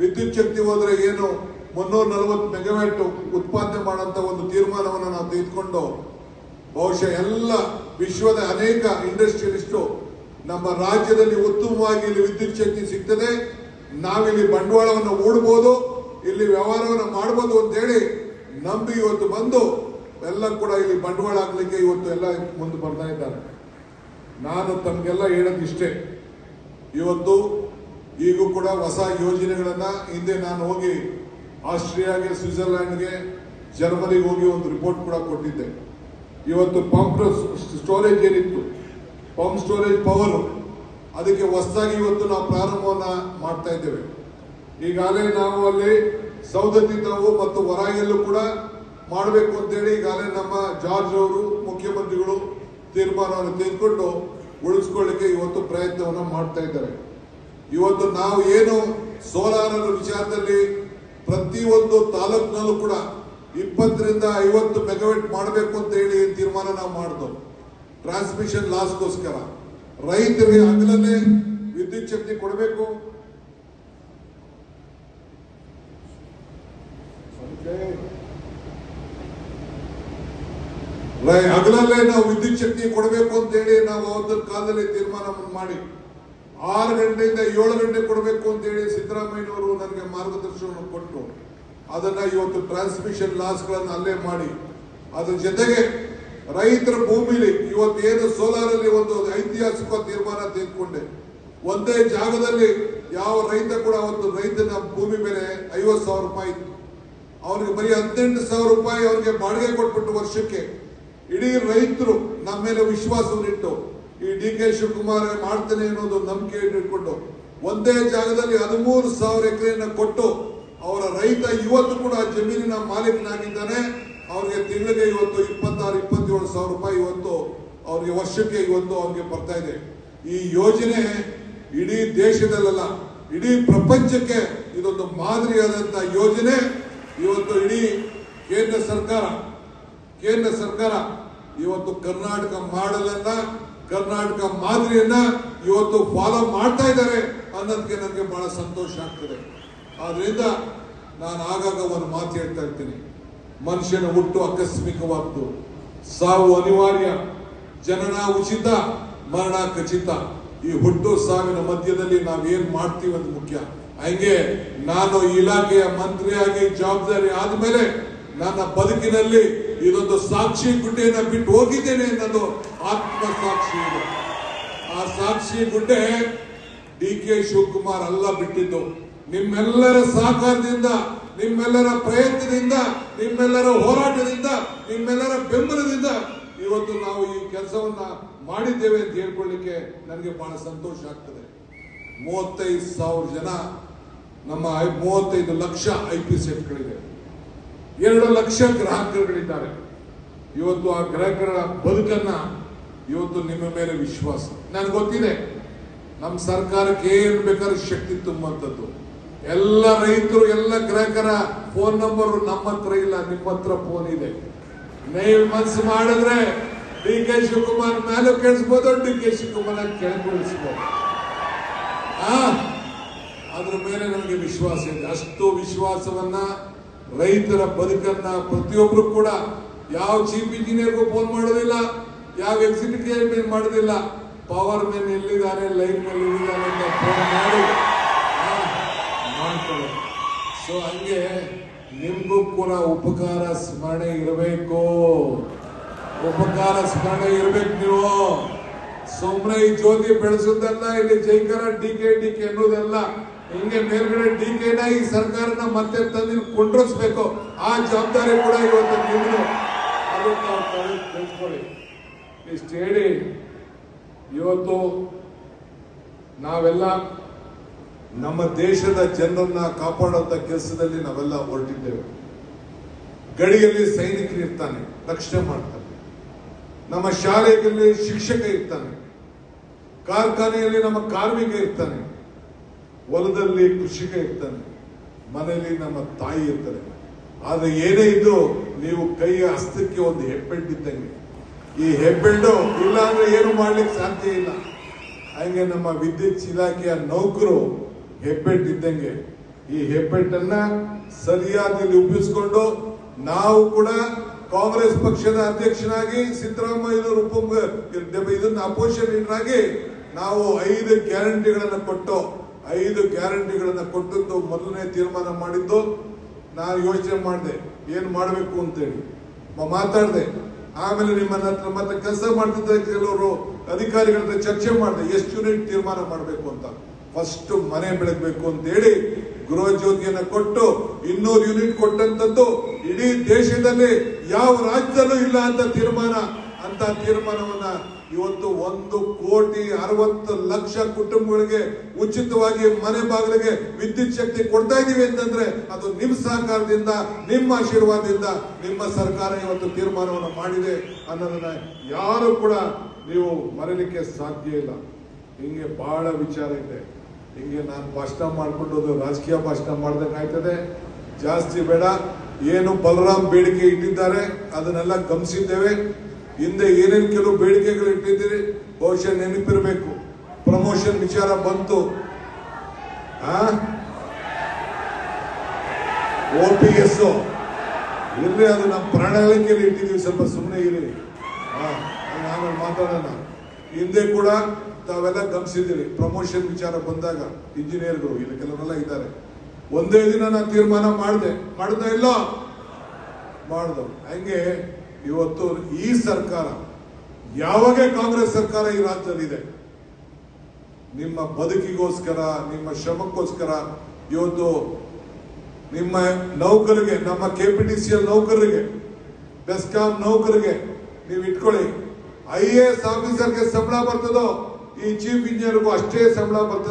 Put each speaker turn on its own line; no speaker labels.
ವಿದ್ಯುತ್ ಶಕ್ತಿ ಹೋದ್ರೆ ಏನು? ಮುನ್ನೂರ ನಲವತ್ತು ಮೆಗಾವ್ಯಾಟ್ ಉತ್ಪಾದನೆ ಮಾಡುವಂತ ಒಂದು ತೀರ್ಮಾನವನ್ನು ನಾವು ತೆಗೆದುಕೊಂಡು ಬಹುಶಃ ಎಲ್ಲ ವಿಶ್ವದ ಅನೇಕ ಇಂಡಸ್ಟ್ರಿಯಲಿಸ್ಟು ನಮ್ಮ ರಾಜ್ಯದಲ್ಲಿ ಉತ್ತಮವಾಗಿ ಇಲ್ಲಿ ವಿದ್ಯುತ್ ಶಕ್ತಿ ಸಿಗ್ತದೆ. ನಾವಿಲ್ಲಿ ಬಂಡವಾಳವನ್ನು ಓಡಬಹುದು ಇಲ್ಲಿ ವ್ಯವಹಾರವನ್ನು ಮಾಡಬಹುದು ಅಂತ ಹೇಳಿ ನಂಬಿ ಇವತ್ತು ಬಂದು ಎಲ್ಲ ಕೂಡ ಇಲ್ಲಿ ಬಂಡವಾಳ ಹಾಕ್ಲಿಕ್ಕೆ ಇವತ್ತು ಎಲ್ಲ ಮುಂದೆ ಬರ್ತಾ ಇದ್ದಾರೆ. ನಾನು ತಮಗೆಲ್ಲ ಹೇಳೋದಿಷ್ಟೇ. ಇವತ್ತು ಈಗೂ ಕೂಡ ಹೊಸ ಯೋಜನೆಗಳನ್ನ ಹಿಂದೆ ನಾನು ಹೋಗಿ ಆಸ್ಟ್ರೇಲಿಯಾಗೆ ಸ್ವಿಟ್ಜರ್ಲ್ಯಾಂಡ್ಗೆ, ಜರ್ಮನಿಗೆ ಹೋಗಿ ಒಂದು ರಿಪೋರ್ಟ್ ಕೂಡ ಕೊಟ್ಟಿದ್ದೆ. ಇವತ್ತು ಪಂಪ್ ಸ್ಟೋರೇಜ್ ಏನಿತ್ತು? ಪಂಪ್ ಸ್ಟೋರೇಜ್ ಪವರ್ ಅದಕ್ಕೆ ಹೊಸದಾಗಿ ಇವತ್ತು ನಾವು ಪ್ರಾರಂಭವನ್ನ ಮಾಡ್ತಾ ಇದ್ದೇವೆ. ಈಗಾಗಲೇ ನಾವು ಅಲ್ಲಿ ಸೌದತ್ತಿ ತಾವು ಮತ್ತು ವರಾಯಲ್ಲೂ ಕೂಡ ಮಾಡಬೇಕು ಅಂತೇಳಿ ಈಗಾಗಲೇ ನಮ್ಮ ಜಾರ್ಜ್ ಅವರು, ಮುಖ್ಯಮಂತ್ರಿಗಳು ತೀರ್ಮಾನವನ್ನು ತೆಗೆದುಕೊಂಡು ಉಳಿಸ್ಕೊಳ್ಳಿಕ್ಕೆ ಇವತ್ತು ಪ್ರಯತ್ನವನ್ನು ಮಾಡ್ತಾ ಇದ್ದಾರೆ. ಇವತ್ತು ನಾವು ಏನು ಸೋಲಾರ್ ವಿಚಾರದಲ್ಲಿ ಪ್ರತಿಯೊಂದು ತಾಲೂಕಿನಲ್ಲೂ ಕೂಡ ಇಪ್ಪತ್ತರಿಂದ ಐವತ್ತು ಮೆಗಾವೆಟ್ ಮಾಡಬೇಕು ಅಂತ ಹೇಳಿ ತೀರ್ಮಾನ ನಾವು ಮಾಡಿದ್ವು. ಟ್ರಾನ್ಸ್ಮಿಷನ್ ಲಾಸ್ಗೋಸ್ಕರ ರೈತರಿಗೆ ಹಗಲಲ್ಲೇ ವಿದ್ಯುತ್ ಶಕ್ತಿ ಕೊಡಬೇಕು. ಹಗಲಲ್ಲೇ ನಾವು ವಿದ್ಯುತ್ ಶಕ್ತಿ ಕೊಡಬೇಕು ಅಂತ ಹೇಳಿ ನಾವು ಅವತ್ತಿನ ಕಾಲದಲ್ಲಿ ತೀರ್ಮಾನವನ್ನು ಮಾಡಿ. ಆರು ಗಂಟೆಯಿಂದ ಏಳು ಗಂಟೆ ಕೊಡಬೇಕು ಅಂತ ಹೇಳಿ ಸಿದ್ದರಾಮಯ್ಯನವರು ನನಗೆ ಮಾರ್ಗದರ್ಶನವನ್ನು ಕೊಟ್ಟರು ಅದನ್ನ ಇವತ್ತು ಟ್ರಾನ್ಸ್ಮಿಷನ್ ಲಾಸ್ಗಳನ್ನು ಅಲ್ಲೇ ಮಾಡಿ, ಅದ್ರ ಜೊತೆಗೆ ರೈತರ ಭೂಮಿಲಿ ಇವತ್ತು ಏನು ಸೋಲಾರ್ ಅಲ್ಲಿ ಒಂದು ಐತಿಹಾಸಿಕ ತೀರ್ಮಾನ ತೆಗೆದುಕೊಂಡೆ. ಒಂದೇ ಜಾಗದಲ್ಲಿ ಯಾವ ರೈತ ಕೂಡ ಒಂದು ರೈತನ ಭೂಮಿ ಮೇಲೆ ಐವತ್ತು ಸಾವಿರ ರೂಪಾಯಿ ಇತ್ತು. ಅವನಿಗೆ ಬರೀ ಹದಿನೆಂಟು ಸಾವಿರ ರೂಪಾಯಿ ಅವನಿಗೆ ಬಾಡಿಗೆ ಕೊಟ್ಬಿಟ್ಟು ವರ್ಷಕ್ಕೆ ಇಡೀ ರೈತರು ನಮ್ಮ ಮೇಲೆ ವಿಶ್ವಾಸವನ್ನಿಟ್ಟು ಈ ಡಿ ಕೆ ಶಿವಕುಮಾರ್ ಮಾಡ್ತೇನೆ ಅನ್ನೋದು ನಂಬಿಕೆ ಇಟ್ಕೊಂಡು ಒಂದೇ ಜಾಗದಲ್ಲಿ ಹದಿಮೂರು ಸಾವಿರ ಎಕರೆಯನ್ನ ಕೊಟ್ಟು ಅವರ ರೈತ ಇವತ್ತು ಕೂಡ ಜಮೀನಿನ ಮಾಲೀಕನಾಗಿದ್ದಾನೆ. ಅವ್ರಿಗೆ ತಿಂಗಳಿಗೆ ಇವತ್ತು ಇಪ್ಪತ್ತಾರು, ಇಪ್ಪತ್ತೇಳು ಸಾವಿರ ರೂಪಾಯಿ ಇವತ್ತು ಅವ್ರಿಗೆ ವರ್ಷಕ್ಕೆ ಇವತ್ತು ಅವ್ರಿಗೆ ಬರ್ತಾ ಇದೆ. ಈ ಯೋಜನೆ ಇಡೀ ದೇಶದಲ್ಲ ಇಡೀ ಪ್ರಪಂಚಕ್ಕೆ ಇದೊಂದು ಮಾದರಿಯಾದಂತ ಯೋಜನೆ. ಇವತ್ತು ಇಡೀ ಕೇಂದ್ರ ಸರ್ಕಾರ ಕೇಂದ್ರ ಸರ್ಕಾರ ಇವತ್ತು ಕರ್ನಾಟಕ ಮಾಡೆಲ್ ಅನ್ನ ಕರ್ನಾಟಕ ಮಾದರಿಯನ್ನ ಇವತ್ತು ಫಾಲೋ ಮಾಡ್ತಾ ಇದ್ದಾರೆ ಅನ್ನೋದಕ್ಕೆ ನನಗೆ ಬಹಳ ಸಂತೋಷ ಆಗ್ತದೆ. ಆದ್ರಿಂದ ನಾನು ಆಗಾಗ ಒಂದು ಮಾತು ಹೇಳ್ತಾ ಇರ್ತೀನಿ. ಮನುಷ್ಯನ ಹುಟ್ಟು ಆಕಸ್ಮಿಕವಾದ್ದು. ಸಾವು ಅನಿವಾರ್ಯ. ಜನನ ಉಚಿತ, ಮರಣ ಖಚಿತ. ಈ ಹುಟ್ಟು ಸಾವಿನ ಮಧ್ಯದಲ್ಲಿ ನಾವೇನ್ ಮಾಡ್ತೀವಿ ಅಂತ ಮುಖ್ಯ. ಹಂಗೆ ನಾನು ಇಲಾಖೆಯ ಮಂತ್ರಿಯಾಗಿ, ಜವಾಬ್ದಾರಿ ಆದ್ಮೇಲೆ ನನ್ನ ಬದುಕಿನಲ್ಲಿ ಇದೊಂದು ಸಾಕ್ಷಿ ಗುಡ್ಡೆಯನ್ನು ಬಿಟ್ಟು ಹೋಗಿದ್ದೇನೆ ಅನ್ನೋದು ಆತ್ಮ ಸಾಕ್ಷಿ ಇದೆ. ಆ ಸಾಕ್ಷಿ ಗುಡ್ಡೆ ಡಿ ಕೆ ಶಿವಕುಮಾರ್ ಅಲ್ಲ ಬಿಟ್ಟಿದ್ದು. ನಿಮ್ಮೆಲ್ಲರ ಸಹಕಾರದಿಂದ, ನಿಮ್ಮೆಲ್ಲರ ಪ್ರಯತ್ನದಿಂದ, ನಿಮ್ಮೆಲ್ಲರ ಹೋರಾಟದಿಂದ, ನಿಮ್ಮೆಲ್ಲರ ಬೆಂಬಲದಿಂದ ಇವತ್ತು ನಾವು ಈ ಕೆಲಸವನ್ನ ಮಾಡಿದ್ದೇವೆ ಅಂತ ಹೇಳ್ಕೊಳ್ಳಿಕ್ಕೆ ನನಗೆ ಬಹಳ ಸಂತೋಷ ಆಗ್ತದೆ. ಮೂವತ್ತೈದು ಸಾವಿರ ಜನ, ನಮ್ಮ ಮೂವತ್ತೈದು ಲಕ್ಷ ಐ ಪಿ ಸೆಟ್ಗಳಿದೆ ಎರಡು ಲಕ್ಷ ಗ್ರಾಹಕರುಗಳಿದ್ದಾರೆ. ಇವತ್ತು ಆ ಗ್ರಾಹಕರ ಬದುಕನ್ನ ಇವತ್ತು ನಿಮ್ಮ ಮೇಲೆ ವಿಶ್ವಾಸ. ನನಗೆ ಗೊತ್ತಿದೆ ನಮ್ಮ ಸರ್ಕಾರಕ್ಕೆ ಏನು ಬೇಕಾದ್ರೂ ಶಕ್ತಿ ತುಂಬುವಂಥದ್ದು. ಎಲ್ಲ ರೈತರು, ಎಲ್ಲ ಗ್ರಾಹಕರ ಫೋನ್ ನಂಬರ್ ನಮ್ಮ ಹತ್ರ ಇಲ್ಲ, ನಿಮ್ಮ ಹತ್ರ ಫೋನ್ ಇದೆ. ನೀವು ಮನಸ್ಸು ಮಾಡಿದ್ರೆ ಡಿ ಕೆ ಶಿವಕುಮಾರ್ ಮೇಲೂ ಕೇಳಿಸ್ಬೋದು, ಡಿ ಕೆ ಶಿವಕುಮಾರ್ ಕೆಳಗಿಳಿಸ್ಬೋದು ಅದ್ರ ಮೇಲೆ ನಮಗೆ ವಿಶ್ವಾಸ ಇದೆ. ಅಷ್ಟು ವಿಶ್ವಾಸವನ್ನ ರೈತರ ಬದುಕನ್ನ ಪ್ರತಿಯೊಬ್ಬರು ಕೂಡ ಯಾವ ಚೀಫ್ ಇಂಜಿನಿಯರ್ಗೂ ಫೋನ್ ಮಾಡೋದಿಲ್ಲ, ಯಾವ ಎಕ್ಸಿಕ್ಯೂಟಿವ್ ಮಾಡೋದಿಲ್ಲ, ಪವರ್ ಮೆನ್ ಎಲ್ಲಿದ್ದಾರೆ, ಲೈನ್ ಮೇಲೆ ಎಲ್ಲಿದ್ದಾರೆ ಅಂತ ಫೋನ್ ಮಾಡಿ ಸೊ ಹಂಗೆ ನಿಮ್ಗೂ ಕೂಡ ಉಪಕಾರ ಸ್ಮರಣೆ ಇರಬೇಕು. ಉಪಕಾರ ಸ್ಮರಣೆ ಇರಬೇಕು ನೀವು. ಸುಮ್ಮನೆ ಈ ಜ್ಯೋತಿ ಬೆಳೆಸೋದಲ್ಲ, ಇಲ್ಲಿ ಜೈಕರ ಡಿ ಕೆ ಡಿ ಕೆ ಅನ್ನೋದಲ್ಲ. ಹಿಂಗೆ ಮೇಲ್ಗಡೆ ಡಿ ಕೆನ ಈ ಸರ್ಕಾರನ ಮತ್ತೆ ತಂದು ಕೊಂಡ್ರಿಸ್ಬೇಕು. ಆ ಜವಾಬ್ದಾರಿ ಕೂಡ ಇವತ್ತು ನೀವು ಕಳ್ಸ್ಕೊಳ್ಳಿ ಇಷ್ಟು ಹೇಳಿ ಇವತ್ತು ನಾವೆಲ್ಲ ನಮ್ಮ ದೇಶದ ಜನರನ್ನ ಕಾಪಾಡುವಂತ ಕೆಲಸದಲ್ಲಿ ನಾವೆಲ್ಲ ಹೊರಟಿದ್ದೇವೆ. ಗಡಿಯಲ್ಲಿ ಸೈನಿಕರು ಇರ್ತಾನೆ, ರಕ್ಷಣೆ ಮಾಡ್ತಾನೆ. ನಮ್ಮ ಶಾಲೆಯಲ್ಲಿ ಶಿಕ್ಷಕ ಇರ್ತಾನೆ. ಕಾರ್ಖಾನೆಯಲ್ಲಿ ನಮ್ಮ ಕಾರ್ಮಿಕ ಇರ್ತಾನೆ. ಹೊಲದಲ್ಲಿ ಕೃಷಿಕ ಇರ್ತಾನೆ, ಮನೆಯಲ್ಲಿ ನಮ್ಮ ತಾಯಿ ಇರ್ತಾರೆ ಆದ್ರೆ ಏನೇ ಇದ್ರು ನೀವು ಕೈಯ ಹಸ್ತಕ್ಕೆ ಒಂದು ಹೆಬ್ಬೆಡ್ ಇದ್ದಂಗೆ ಈ ಹೆಬ್ಬೆಟ್ಟು ಇಲ್ಲ ಅಂದ್ರೆ ಏನು ಮಾಡ್ಲಿಕ್ಕೆ ಸಾಧ್ಯ ಇಲ್ಲ. ಹಂಗೆ ನಮ್ಮ ವಿದ್ಯುತ್ ಇಲಾಖೆಯ ನೌಕರು ಹೆಬ್ಬೆಟ್ ಇದ್ದಂಗೆ ಈ ಹೆಬ್ಬೆಟ್ಟನ್ನ ಸರಿಯಾದಲ್ಲಿ ಉಪಯೋಗಿಸಿಕೊಂಡು ನಾವು ಕೂಡ ಕಾಂಗ್ರೆಸ್ ಪಕ್ಷದ ಅಧ್ಯಕ್ಷನಾಗಿ ಸಿದ್ದರಾಮಯ್ಯನವರು ಉಪ ಇದನ್ನ ಅಪೋಸಿಷನ್ ಆಗಿ ನಾವು ಐದು ಗ್ಯಾರಂಟಿಗಳನ್ನು ಕೊಟ್ಟು ಐದು ಗ್ಯಾರಂಟಿಗಳನ್ನು ಕೊಟ್ಟದ್ದು ಮೊದಲನೇ ತೀರ್ಮಾನ ಮಾಡಿದ್ದು ನಾನು ಯೋಚನೆ ಮಾಡಿದೆ, ಏನು ಮಾಡಬೇಕು ಅಂತೇಳಿ. ಮಾತಾಡಿದೆ. ಆಮೇಲೆ ನಿಮ್ಮನ್ನ ಹತ್ರ ಮತ್ತೆ ಕೆಲಸ ಮಾಡ್ತಿದ್ದ ಕೆಲವರು ಅಧಿಕಾರಿಗಳ ಚರ್ಚೆ ಮಾಡಿದೆ, ಎಷ್ಟು ಯೂನಿಟ್ ತೀರ್ಮಾನ ಮಾಡಬೇಕು ಅಂತ. ಫಸ್ಟ್ ಮನೆ ಬೆಳಗ್ಬೇಕು ಅಂತ ಹೇಳಿ ಗೃಹ ಜ್ಯೋತಿಯನ್ನ ಕೊಟ್ಟು ಇನ್ನೂರು ಯೂನಿಟ್ ಕೊಟ್ಟಂತದ್ದು ಇಡೀ ದೇಶದಲ್ಲಿ ಯಾವ ರಾಜ್ಯದಲ್ಲೂ ಇಲ್ಲ ಅಂತ ತೀರ್ಮಾನ. ಅಂತ ತೀರ್ಮಾನವನ್ನ ಇವತ್ತು ಒಂದು ಕೋಟಿ ಅರವತ್ತು ಲಕ್ಷ ಕುಟುಂಬಗಳಿಗೆ ಉಚಿತವಾಗಿ ಮನೆ ಬಾಗಿಲಿಗೆ ವಿದ್ಯುತ್ ಶಕ್ತಿ ಕೊಡ್ತಾ ಇದೀವಿ ಅಂತಂದ್ರೆ ಅದು ನಿಮ್ಮ ಸಹಕಾರದಿಂದ, ನಿಮ್ಮ ಆಶೀರ್ವಾದದಿಂದ ನಿಮ್ಮ ಸರ್ಕಾರ ಇವತ್ತು ತೀರ್ಮಾನವನ್ನು ಮಾಡಿದೆ ಅನ್ನೋದನ್ನ ಯಾರು ಕೂಡ ನೀವು ಮರೀಲಿಕ್ಕೆ ಸಾಧ್ಯ ಇಲ್ಲ. ಹಿಂಗೆ ಬಹಳ ವಿಚಾರ ಇದೆ. ಹಿಂಗೆ ನಾನು ಭಾಷಣ ಮಾಡಿಕೊಂಡು ರಾಜಕೀಯ ಭಾಷಣ ಮಾಡ್ದಂಗಾಯ್ತದೆ ಜಾಸ್ತಿ ಬೇಡ. ಏನು ಬಲರಾಮ್ ಬೇಡಿಕೆ ಇಟ್ಟಿದ್ದಾರೆ, ಅದನ್ನೆಲ್ಲ ಗಮನಿಸಿದ್ದೇವೆ. ಹಿಂದೆ ಏನೇನು ಕೆಲವು ಬೇಡಿಕೆಗಳು ಇಟ್ಟಿದ್ದೀರಿ, ಬಹುಶಃ ನೆನಪಿರಬೇಕು. ಪ್ರಮೋಷನ್ ವಿಚಾರ ಬಂತು. ಓ ಪಿ ಎಸ್ ಇರ್ಲಿ, ಅದು ನಮ್ಮ ಪ್ರಣಾಳಿಕೆಯಲ್ಲಿ ಇಟ್ಟಿದ್ದೀವಿ, ಸ್ವಲ್ಪ ಸುಮ್ಮನೆ ಇರಿ. ಹಾ ನಾನು ಮಾತಾಡೋಣ. ಹಿಂದೆ ಕೂಡ ತಾವೆಲ್ಲ ಗಮನಿಸಿದ್ದೀರಿ ಪ್ರಮೋಷನ್ ವಿಚಾರ ಬಂದಾಗ ಇಂಜಿನಿಯರ್ಗಳು ಇಲ್ಲಿ ಕೆಲವರೆಲ್ಲ ಇದ್ದಾರೆ. ಒಂದೇ ದಿನ ನಾನು ತೀರ್ಮಾನ ಮಾಡಿದೆ. ಮಾಡ್ದ ಇಲ್ಲ? ಮಾಡ್ದು ಹಂಗೆ ಇವತ್ತು ಈ ಸರ್ಕಾರ, ಯಾವಾಗ ಕಾಂಗ್ರೆಸ್ ಸರ್ಕಾರ ಈ ರಾಜ್ಯದಲ್ಲಿದೆ, ನಿಮ್ಮ ಬದುಕಿಗೋಸ್ಕರ, ನಿಮ್ಮ ಶ್ರಮಕ್ಕೋಸ್ಕರ, ಇವತ್ತು ನಿಮ್ಮ ನೌಕರಿಗೆ, ನಮ್ಮ ಕೆ ಪಿ ಡಿ ಸಿ ನೌಕರರಿಗೆ, ಬೆಸ್ಕಾಂ ನೌಕರಿಗೆ, ನೀವು ಇಟ್ಕೊಳ್ಳಿ, ಐ ಎ ಎಸ್ ಆಫೀಸರ್ಗೆ ಸಂಬಳ ಬರ್ತದೋ, ಈ ಚೀಫ್ ಇಂಜಿನಿಯರ್ಗೂ ಅಷ್ಟೇ ಸಂಬಳ ಬರ್ತದೆ.